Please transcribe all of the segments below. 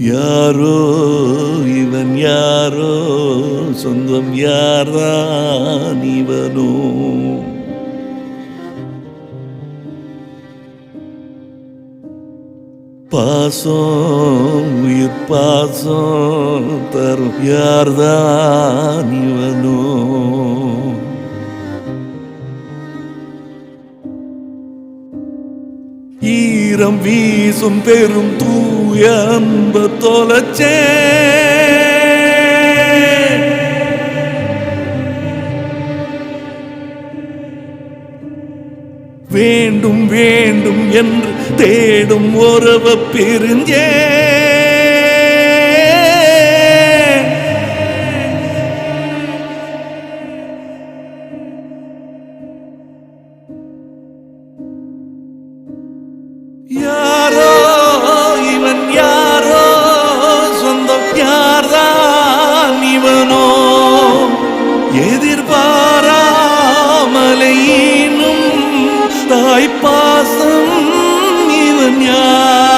யாரோ இவன் யாரோ சொந்தம் யார்தான் இவனோ? பாசம் உயிர் பாசம் தரும் யார்தான் இவனோ? ஈரம் வீசும் பெரும் தூய அன்பு தொலைச்சே. வேண்டும் வேண்டும் என்று தேடும் உறவ பிரிஞ்சே. தாய் பாசம் இவன் யார்?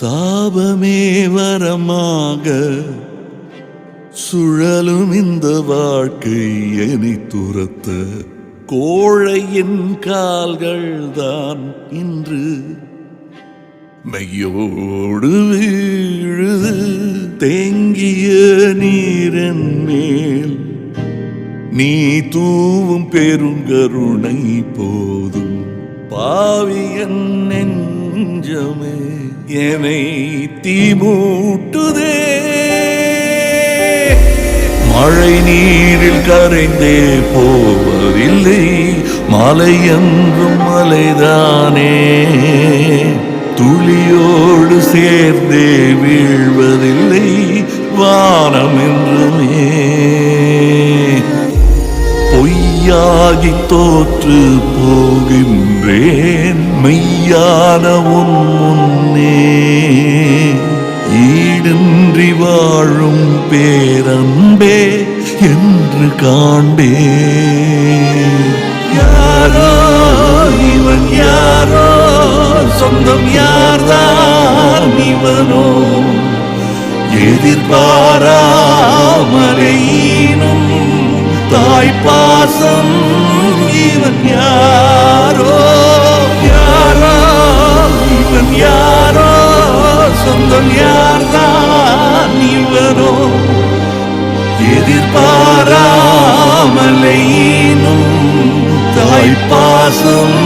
சாபமே வரமாக சுழலும் இந்த வாழ்க்கை என்னை துரத்த. கோழையின் கால்கள் தான் இன்று மெய்யோடு வீழுது. தேங்கிய நீரன் மேல் நீ தூவும் பெருங்கருணை போதும். பாவியன் நெஞ்சமே என்னை தீமூட்டுதே. மழை நீரில் கரைந்தே போவதில்லை மலை என்றும் மலைதானே. துளியோடு சேர்ந்தே வீழ்வதில்லை வானம் என்றுமே. பொய்யாகி தோற்று போகின்றேன் மெய்யான உன் முன் நானே ஈடின்றி வாழும் பேரன்பே என்று காண்பே யாரோ இவன் யாரோ? சொந்தம் யார்தான் இவனோ? எதிர்பாராமலையினும் தாய்ப்பாசம் இவன் யார்? யார்தான் எதிர்பாராமலையினும் தாய்ப்பாசம்